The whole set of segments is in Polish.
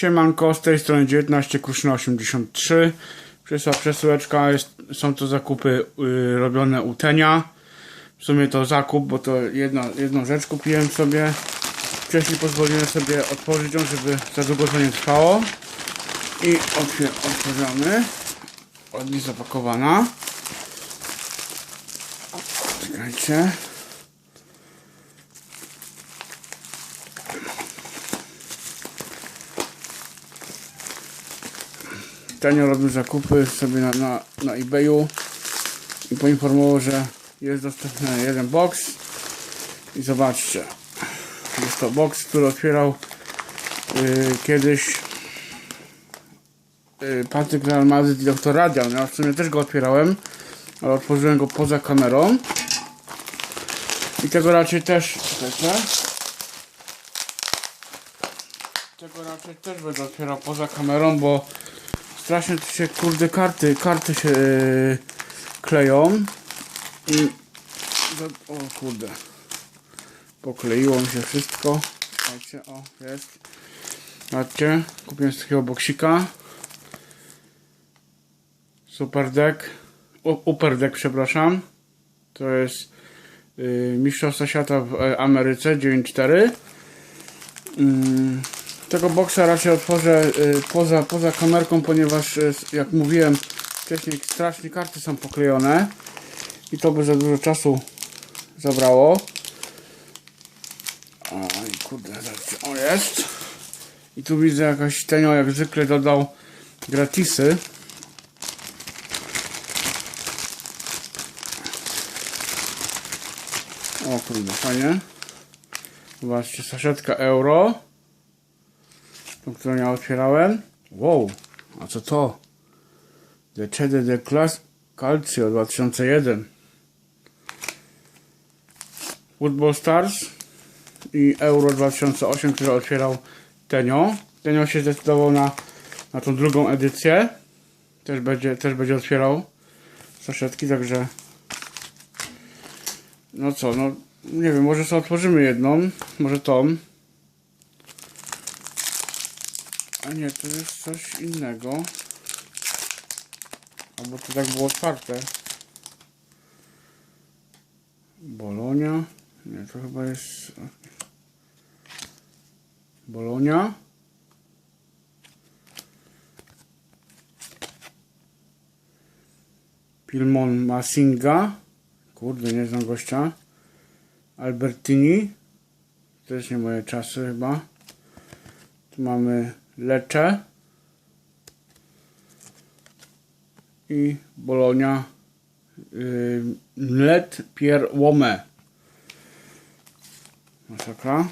Siemanko, z tej strony 19 Kruszyn 83 Przysła przesyłeczka, jest, są to zakupy y, robione u Tenia. W sumie to zakup, bo to jedna, jedną rzecz kupiłem sobie. Wcześniej pozwoliłem sobie otworzyć ją, żeby za długo to nie trwało. I otwier otwieramy Ładnie zapakowana. Czekajcie Tanio robił zakupy sobie na, na, na eBayu i poinformował, że jest dostępny jeden box. I zobaczcie. Jest to box, który otwierał yy, kiedyś yy, Patryk Real Madrid i Dr. Radial ja w sumie też go otwierałem ale otworzyłem go poza kamerą. I tego raczej też czekajcie. Tego raczej też będę otwierał poza kamerą, bo strasznie tu się kurde karty, karty się yy, kleją. I o kurde. Pokleiło mi się wszystko. Słuchajcie, o jest. Patrzcie, kupiłem z takiego boksika. Super deck. Upper deck przepraszam. To jest yy, Mistrzostwa Świata w e, Ameryce 9.4 Mm, tego boksa raczej otworzę y, poza, poza kamerką, ponieważ y, jak mówiłem wcześniej strasznie karty są poklejone i to by za dużo czasu zabrało. O i kurde, o jest. I tu widzę jakaś tenio jak zwykle dodał gratisy. O kurde, fajnie. Zobaczcie, saszetka euro. Tą, którą ja otwierałem. Wow, a co to? Decede de Class Calcio 2001. Football Stars i Euro 2008, który otwierał Tenio. Tenio się zdecydował na, na tą drugą edycję. Też będzie, też będzie otwierał saszetki, także no co, no nie wiem, może sobie otworzymy jedną, może tą. A nie, to jest coś innego. Albo to tak było otwarte. Bolonia. Nie, to chyba jest... Bolonia. Pilmon Masinga. Kurde, nie znam gościa. Albertini. Też nie moje czasy chyba. Tu mamy Lecce. I Bolonia. Yy, Let Pierre Łome. Masakra.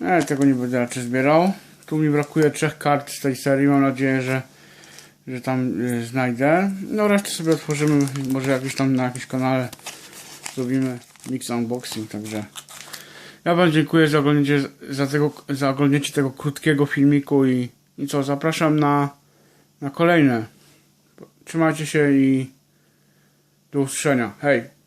E, tego nie będę raczej zbierał. Tu mi brakuje trzech kart z tej serii. Mam nadzieję, że że tam y, znajdę. No resztę sobie otworzymy, może jakiś tam na jakimś kanale zrobimy mix unboxing, także ja wam dziękuję za oglądnięcie, za tego, za oglądnięcie tego krótkiego filmiku i, i co, zapraszam na, na kolejne. Trzymajcie się i do usłyszenia. Hej!